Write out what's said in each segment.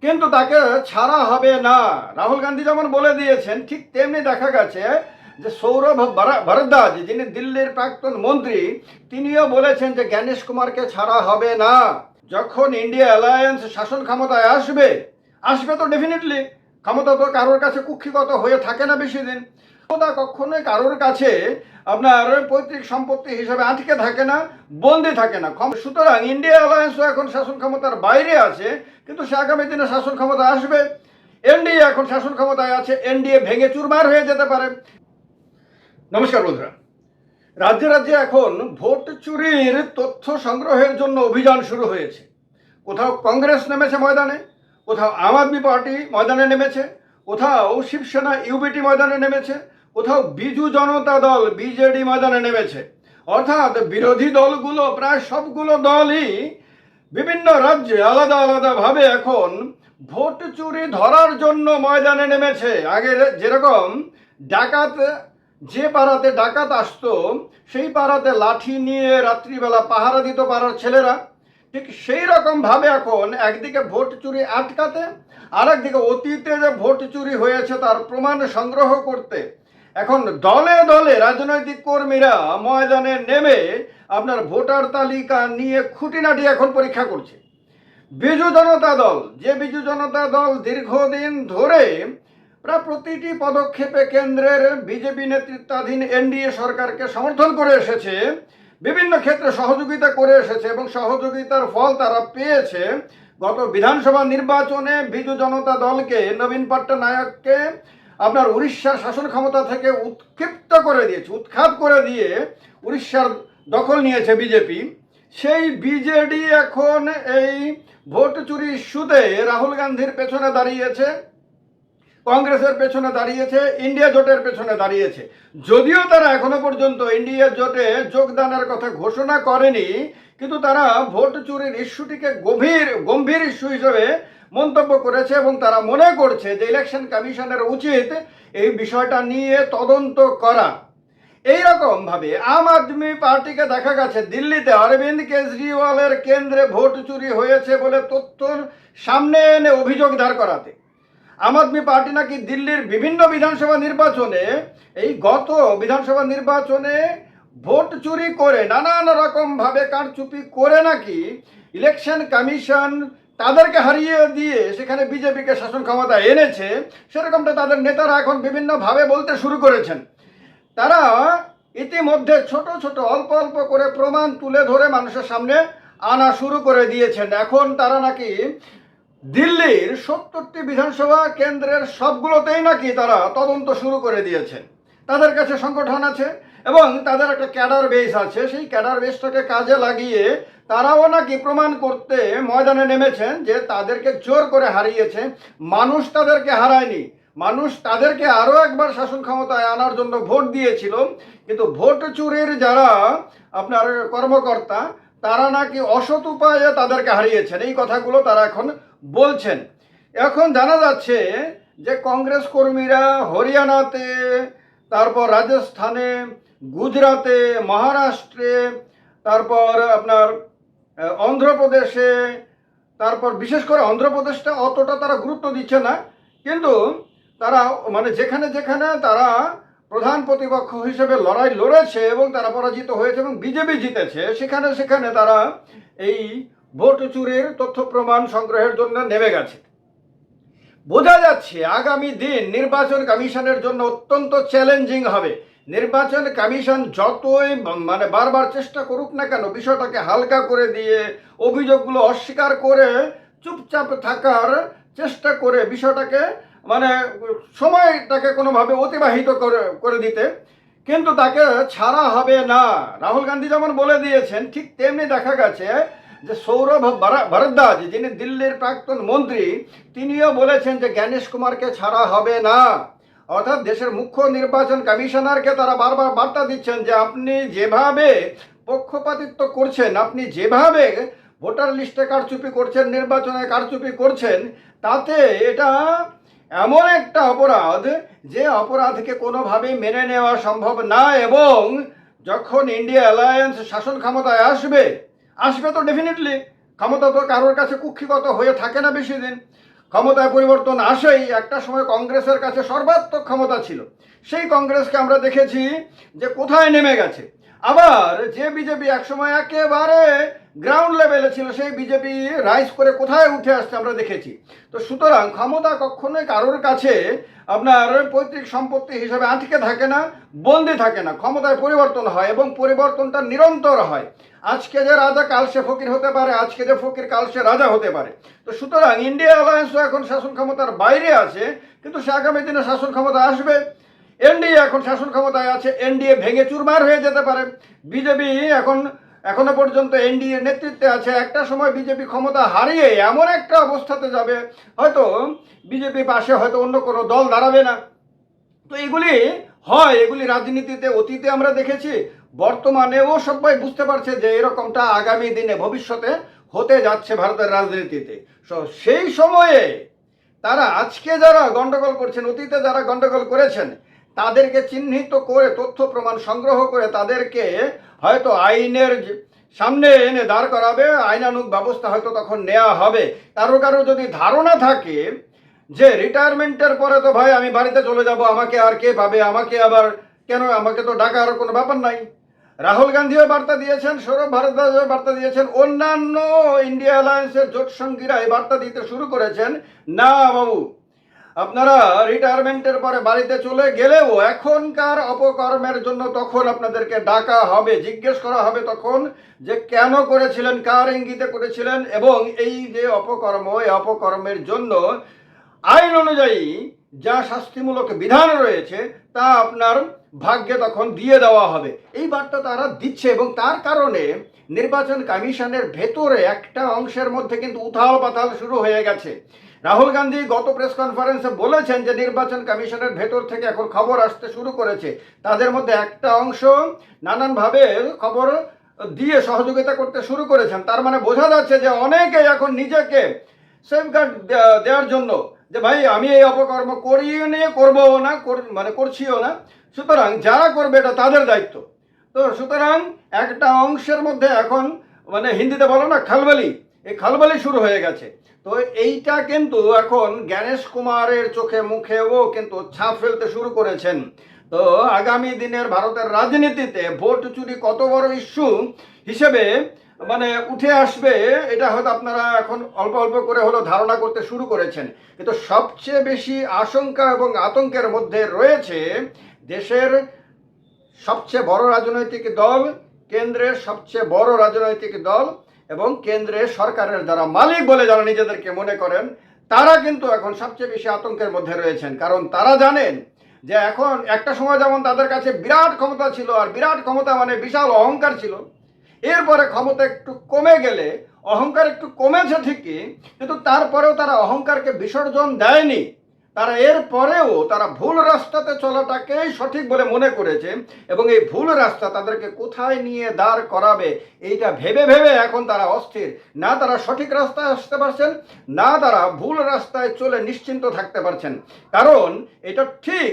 কিন্তু তাকে ছাড়া হবে না। রাহুল গান্ধী যেমন বলে দিয়েছেন, ঠিক তেমনি দেখা গেছে যে সৌরভ ভারা- ভরদ্বাজ, যিনি দিল্লির প্রাক্তন মন্ত্রী, তিনিও বলেছেন যে জ্ঞানেশ কুমারকে ছাড়া হবে না। যখন ইন্ডিয়া অ্যালায়েন্স শাসন ক্ষমতায় আসবে আসবে তো ডেফিনেটলি ক্ষমতা তো কারোর কাছে কুক্ষিগত হয়ে থাকে না বেশি দিন। ক্ষমতা কখনোই কারোর কাছে আপনার পৈতৃক সম্পত্তি হিসেবে আটকে থাকে না, বন্দি থাকে না। সুতরাং ইন্ডিয়া অ্যালায়েন্সও এখন শাসন ক্ষমতার বাইরে আছে, কিন্তু সে আগামী দিনে শাসন ক্ষমতা আসবে। এনডিএ এখন শাসন ক্ষমতায় আছে এনডিএ ভেঙে চুরমার হয়ে যেতে পারে। নমস্কার বন্ধুরা। রাজ্যে রাজ্যে এখন ভোট চুরির তথ্য সংগ্রহের জন্য অভিযান শুরু হয়েছে। কোথাও কংগ্রেস নেমেছে ময়দানে, কোথাও আম আদমি পার্টি ময়দানে নেমেছে, কোথাও শিবসেনা, ইউবিটি ময়দানে নেমেছে কোথাও বিজু জনতা দল, বিজেডি ময়দানে নেমেছে। অর্থাৎ বিরোধী দলগুলো, প্রায় সবগুলো দলই বিভিন্ন রাজ্যে আলাদা আলাদাভাবে এখন ভোট চুরি ধরার জন্য ময়দানে নেমেছে। আগে যেরকম ডাকাত, যে পাড়াতে ডাকাত আসতো, সেই পাড়াতে লাঠি নিয়ে রাত্রিবেলা পাহারা দিত পাড়ার ছেলেরা। ঠিক সেই রকম ভাবে এখন একদিকে ভোট চুরি আটকাতে আর একদিকে অতীতে যে ভোট চুরি হয়েছে তার প্রমাণ সংগ্রহ করতে এখন দলে দলে রাজনৈতিক কর্মীরা ময়দানে নেমে আপনার ভোটার তালিকা নিয়ে খুঁটিনাটি এখন পরীক্ষা করছে। বিজু জনতা দল, যে বিজু জনতা দল দীর্ঘদিন ধরে প্রায় প্রতিটি পদক্ষেপে কেন্দ্রের বিজেপি নেতৃত্বাধীন এনডিএ সরকারকে সমর্থন করে এসেছে, বিভিন্ন ক্ষেত্রে সহযোগিতা করে এসেছে এবং সহযোগিতার ফল তারা পেয়েছে। গত বিধানসভা নির্বাচনে বিজু জনতা দলকে নবীন পট্টনায়ককে আপনার উড়িষ্যার শাসন ক্ষমতা থেকে উৎক্ষিপ্ত করে দিয়েছে, উৎখাত করে দিয়ে উড়িষ্যার দখল নিয়েছে বিজেপি। সেই বিজেডি এখন এই ভোট চুরি ইস্যুতে রাহুল গান্ধীর পেছনে দাঁড়িয়েছে। কংগ্রেসের পেছনে দাঁড়িয়েছে, ইন্ডিয়া জোটের পেছনে দাঁড়িয়েছে। যদিও তারা এখনও পর্যন্ত ইন্ডিয়া জোটে যোগদানের কথা ঘোষণা করেনি, কিন্তু তারা ভোট চুরির ইস্যুটিকে গভীর, গম্ভীর ইস্যু হিসেবে মন্তব্য করেছে এবং তারা মনে করছে যে ইলেকশন কমিশনের উচিত এই বিষয়টা নিয়ে তদন্ত করা। এই রকম ভাবে আম আদমি পার্টিকে দেখা গেছে দিল্লিতে অরবিন্দ কেজরিওয়ালের কেন্দ্রে ভোট চুরি হয়েছে বলে তথ্য সামনে এনে অভিযোগ দাঁড় করাতে। আম আদমি পার্টি নাকি দিল্লির বিভিন্ন বিধানসভা নির্বাচনে, এই গত বিধানসভা নির্বাচনে ভোট চুরি করে, নানান রকম ভাবে কারচুপি করে নাকি ইলেকশন কমিশন তাদেরকে হারিয়ে দিয়ে সেখানে বিজেপিকে শাসন ক্ষমতা এনেছে, সেরকমটা তাদের নেতারা এখন বিভিন্নভাবে বলতে শুরু করেছেন। তারা ইতিমধ্যে ছোট ছোট, অল্প অল্প করে প্রমাণ তুলে ধরে মানুষের সামনে আনা শুরু করে দিয়েছেন। এখন তারা নাকি দিল্লির সত্তরটি বিধানসভা কেন্দ্রের সবগুলোতেই নাকি তারা তদন্ত শুরু করে দিয়েছেন। তাদের কাছে সংগঠন আছে এবং তাদের একটা ক্যাডার বেস আছে। সেই ক্যাডার বেসটাকে কাজে লাগিয়ে তারাও নাকি প্রমাণ করতে ময়দানে নেমেছেন যে তাদেরকে জোর করে হারিয়েছে মানুষ তাদেরকে হারায়নি। মানুষ তাদেরকে আরও একবার শাসন ক্ষমতায় আনার জন্য ভোট দিয়েছিল। কিন্তু ভোট চুরির যারা আপনার কর্মকর্তা, তারা নাকি অসৎ উপায়ে তাদেরকে হারিয়েছেন। এই কথাগুলো তারা এখন বলছেন। এখন জানা যাচ্ছে যে কংগ্রেস কর্মীরা হরিয়ানাতে, তারপর রাজস্থানে, গুজরাতে, মহারাষ্ট্রে, তারপর আপনার অন্ধ্রপ্রদেশে, তারপর বিশেষ করে অন্ধ্রপ্রদেশটা অতটা তারা গুরুত্ব দিচ্ছে না, কিন্তু তারা মানে যেখানে যেখানে তারা প্রধান প্রতিপক্ষ হিসেবে লড়াই লড়েছে এবং তারা পরাজিত হয়েছে এবং বিজেপি জিতেছে, সেখানে সেখানে তারা এই ভোট চুরির তথ্য প্রমাণ সংগ্রহের জন্য নেমে গেছে। বোঝা যাচ্ছে আগামী দিন নির্বাচন কমিশনের জন্য অত্যন্ত চ্যালেঞ্জিং হবে। নির্বাচন কমিশন যতই মানে বারবার চেষ্টা করুক না কেন, বিষয়টাকে হালকা করে দিয়ে অভিযোগগুলো অস্বীকার করে চুপচাপ থাকার চেষ্টা করে বিষয়টাকে মানে সময়টাকে কোনোভাবে অতিবাহিত করে করে দিতে। কিন্তু তাকে ছাড়া হবে না। রাহুল গান্ধী যেমন বলে দিয়েছেন, ঠিক তেমনি দেখা গেছে যে সৌরভ ভারা- ভরদ্বাজ, যিনি দিল্লির প্রাক্তন মন্ত্রী, তিনিও বলেছেন যে জ্ঞানেশ কুমারকে ছাড়া হবে না। অর্থাৎ দেশের মুখ্য নির্বাচন কমিশনারকে তারা বারবার বার্তা দিচ্ছেন যে আপনি যেভাবে পক্ষপাতিত্ব করছেন, আপনি যেভাবে ভোটার লিস্টে কারচুপি করছেন, নির্বাচনে কারচুপি করছেন, তাতে এটা এমন একটা অপরাধ যে অপরাধকে কোনোভাবেই মেনে নেওয়া সম্ভব না এবং যখন ইন্ডিয়া অ্যালায়েন্স শাসন ক্ষমতায় আসবে আসবে তো ডেফিনেটলি ক্ষমতা তো কারোর কাছে কুক্ষিগত হয়ে থাকে না বেশি দিন। ক্ষমতায় পরিবর্তন আসেই একটা সময় কংগ্রেসের কাছে সর্বাত্মক ক্ষমতা ছিল। সেই কংগ্রেসকে আমরা দেখেছি যে কোথায় নেমে গেছে। আবার যে বিজেপি একসময় একেবারে গ্রাউন্ড লেভেলে ছিল সেই বিজেপি রাইজ করে কোথায় উঠে আসছে আমরা দেখেছি। তো সুতরাং ক্ষমতা কখনোই কারোর কাছে আপনার পৈতৃক সম্পত্তি হিসাবে আটকে থাকে না, বন্দি থাকে না। ক্ষমতায় পরিবর্তন হয় এবং পরিবর্তনটা নিরন্তর হয়। আজকে যে রাজা কাল সে ফকির হতে পারে, আজকে যে ফকির কাল সে রাজা হতে পারে। তো সুতরাং ইন্ডিয়া অ্যালায়েন্সও এখন শাসন ক্ষমতার বাইরে আছে, কিন্তু সে আগামী দিনে শাসন ক্ষমতা আসবে। এনডিএ এখন শাসন ক্ষমতায় আছে এনডিএ ভেঙে চুরমার হয়ে যেতে পারে। বিজেপি এখন এখনও পর্যন্ত এনডিএ নেতৃত্বে আছে। একটা সময় বিজেপি ক্ষমতা হারিয়ে এমন একটা অবস্থাতে যাবে, হয়তো বিজেপি পাশে হয়তো অন্য কোনো দল দাঁড়াবে না। তো এগুলি হয়, এগুলি রাজনীতিতে, অতীতে আমরা দেখেছি। বর্তমানেও সবাই বুঝতে পারছে যে এরকমটা আগামী দিনে, ভবিষ্যতে হতে যাচ্ছে ভারতের রাজনীতিতে। সেই সময়ে তারা আজকে যারা গন্ডগোল করছেন, অতীতে যারা গন্ডগোল করেছেন, তাদেরকে চিহ্নিত করে তথ্য প্রমাণ সংগ্রহ করে তাদেরকে হয়তো আইনের সামনে এনে দাঁড় করাবে, আইনানুগ ব্যবস্থা হয়তো তখন নেওয়া হবে। কারও কারও যদি ধারণা থাকে যে রিটায়ারমেন্টের পরে তো ভাই আমি বাড়িতে চলে যাব, আমাকে আর কে পাবে, আমাকে আবার কেন, আমাকে তো ডাকার কোনো ব্যাপার নাই। রাহুল গান্ধীও বার্তা দিয়েছেন, সৌরভ ভারদ্বাজও বার্তা দিয়েছেন, অন্যান্য ইন্ডিয়া অ্যালায়েন্সের জোট সঙ্গীরা এই বার্তা দিতে শুরু করেছেন। না, বাবু। আপনারা রিটায়ারমেন্টের পরে বাড়িতে চলে গেলেও এখনকার অপকর্মের জন্য তখন আপনাদেরকে ডাকা হবে, জিজ্ঞেস করা হবে তখন যে কেন করেছিলেন, কার ইঙ্গিতে করেছিলেন এবং এই যে অপকর্ম, এই অপকর্মের জন্য আইন অনুযায়ী যা শাস্তিমূলক বিধান রয়েছে তা আপনার ভাগ্যে তখন দিয়ে দেওয়া হবে। এই বার্তা তারা দিচ্ছে এবং তার কারণে নির্বাচন কমিশনের ভেতরে একটা অংশের মধ্যে কিন্তু উথাল পাতাল শুরু হয়ে গেছে। রাহুল গান্ধী গত প্রেস কনফারেন্সে বলেছেন যে নির্বাচন কমিশনের ভেতর থেকে এখন খবর আসতে শুরু করেছে। তাদের মধ্যে একটা অংশ নানানভাবে খবর দিয়ে সহযোগিতা করতে শুরু করেছেন। তার মানে বোঝা যাচ্ছে যে অনেকে এখন নিজেকে সেফগার্ড দেওয়ার জন্য যে ভাই, আমি এই অপকর্ম করিয়ে নিয়ে করব না মানে করছিও না। সুতরাং যারা করবে এটা তাদের দায়িত্ব। তো সুতরাং একটা অংশের মধ্যে এখন মানে হিন্দিতে বলো না, খালবালি। এই খালবালি শুরু হয়ে গেছে। তো এইটা কিন্তু এখন জ্ঞানেশ কুমারের চোখে মুখেও কিন্তু ছাপ ফেলতে শুরু করেছেন। তো আগামী দিনের ভারতের রাজনীতিতে ভোট চুরি কত বড় ইস্যু হিসেবে মানে উঠে আসবে, এটা হয়তো আপনারা এখন অল্প অল্প করে হলো ধারণা করতে শুরু করেছেন। কিন্তু সবচেয়ে বেশি আশঙ্কা এবং আতঙ্কের মধ্যে রয়েছে দেশের সবচেয়ে বড় রাজনৈতিক দল, কেন্দ্রের সবচেয়ে বড় রাজনৈতিক দল এবং কেন্দ্রে সরকারের যারা মালিক বলে যারা নিজেদেরকে মনে করেন, তারা কিন্তু এখন সবচেয়ে বেশি আতঙ্কের মধ্যে রয়েছেন। কারণ তারা জানেন যে এখন একটা সময় যেমন তাদের কাছে বিরাট ক্ষমতা ছিল, আর বিরাট ক্ষমতা মানে বিশাল অহংকার ছিল। এরপরে ক্ষমতা একটু কমে গেলে, অহংকার একটু কমেছে ঠিকই, কিন্তু তারপরেও তারা অহংকারকে বিসর্জন দেয়নি। তারা এর পরেও তারা ভুল রাস্তাতে চলাটাকেই সঠিক বলে মনে করেছে এবং এই ভুল রাস্তা তাদেরকে কোথায় নিয়ে দাঁড় করাবে এইটা ভেবে ভেবে এখন তারা অস্থির। না তারা সঠিক রাস্তায় আসতে পারছেন, না তারা ভুল রাস্তায় চলে নিশ্চিন্ত থাকতে পারছেন। কারণ এটা ঠিক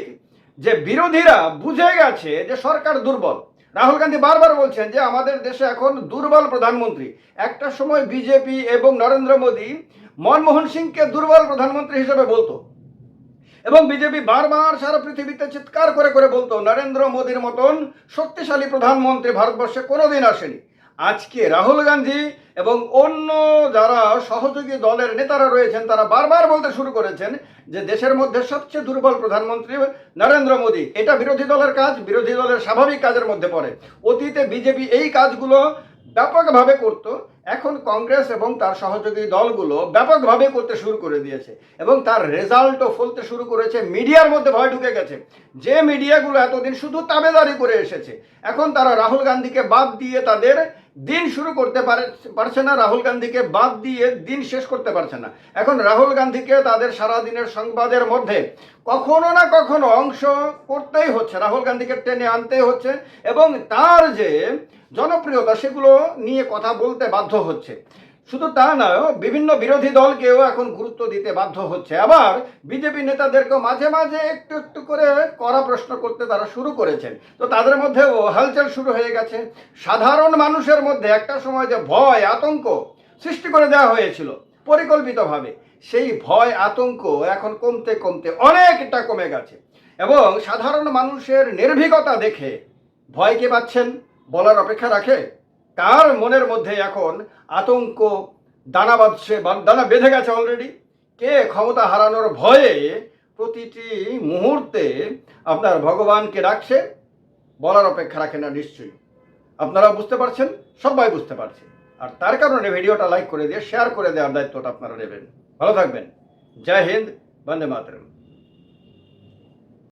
যে বিরোধীরা বুঝে গেছে যে সরকার দুর্বল। রাহুল গান্ধী বারবার বলছেন যে আমাদের দেশে এখন দুর্বল প্রধানমন্ত্রী। একটা সময় বিজেপি এবং নরেন্দ্র মোদী মনমোহন সিংকে দুর্বল প্রধানমন্ত্রী হিসেবে বলতো। এবং বিজেপি বারবার সারা পৃথিবীতে চিৎকার করে করে বলতো, নরেন্দ্র মোদীর মতন শক্তিশালী প্রধানমন্ত্রী ভারতবর্ষে কোনোদিন আসেনি। আজকে রাহুল গান্ধী এবং অন্য যারা সহযোগী দলের নেতারা রয়েছেন, তারা বারবার বলতে শুরু করেছেন যে দেশের মধ্যে সবচেয়ে দুর্বল প্রধানমন্ত্রী নরেন্দ্র মোদী। এটা বিরোধী দলের কাজ, বিরোধী দলের স্বাভাবিক কাজের মধ্যে পড়ে। অতীতে বিজেপি এই কাজগুলো ব্যাপকভাবে করত এখন কংগ্রেস এবং তার সহযোগী দলগুলো ব্যাপকভাবে করতে শুরু করে দিয়েছে এবং তার রেজাল্টও ফলতে শুরু করেছে। মিডিয়ার মধ্যে ভয় ঢুকে গেছে। যে মিডিয়াগুলো এতদিন শুধু তাবেদারি করে এসেছে, এখন তারা রাহুল গান্ধীকে বাদ দিয়ে তাদের দিন শুরু করতে পারে পারছে না, রাহুল গান্ধীকে বাদ দিয়ে দিন শেষ করতে পারছে না। এখন রাহুল গান্ধীকে তাদের সারা দিনের সংবাদের মধ্যে কখনো না কখনো অংশ করতেই হচ্ছে। রাহুল গান্ধীকে টেনে আনতে হচ্ছে এবং তার যে জনপ্রিয়তা, সেগুলো নিয়ে কথা বলতে বাধ্য হচ্ছে। শুধু তা নয়, বিভিন্ন বিরোধী দলকেও এখন গুরুত্ব দিতে বাধ্য হচ্ছে। আবার বিজেপি নেতাদেরকেও মাঝে মাঝে একটু একটু করে কড়া প্রশ্ন করতে তারা শুরু করেছেন। তো তাদের মধ্যেও হালচাল শুরু হয়ে গেছে। সাধারণ মানুষের মধ্যে একটা সময় যে ভয়, আতঙ্ক সৃষ্টি করে দেওয়া হয়েছিল, পরিকল্পিতভাবে। সেই ভয়, আতঙ্ক এখন কমতে কমতে অনেকটা কমে গেছে। এবং সাধারণ মানুষের নির্ভীকতা দেখে ভয়কে পাচ্ছেন বলার অপেক্ষা রাখে? কার মনের মধ্যে এখন আতঙ্ক, দানা বাঁধছে দানা বেঁধে গেছে অলরেডি কে ক্ষমতা হারানোর ভয়ে প্রতিটি মুহূর্তে আপনার ভগবানকে রাখছে বলার অপেক্ষা রাখে না নিশ্চয়ই। আপনারা বুঝতে পারছেন? সবাই বুঝতে পারছে। আর তার কারণে ভিডিওটা লাইক করে দিয়ে শেয়ার করে দেওয়ার দায়িত্বটা আপনারা নেবেন। ভালো থাকবেন। জয় হিন্দ, বন্দে মাতরম।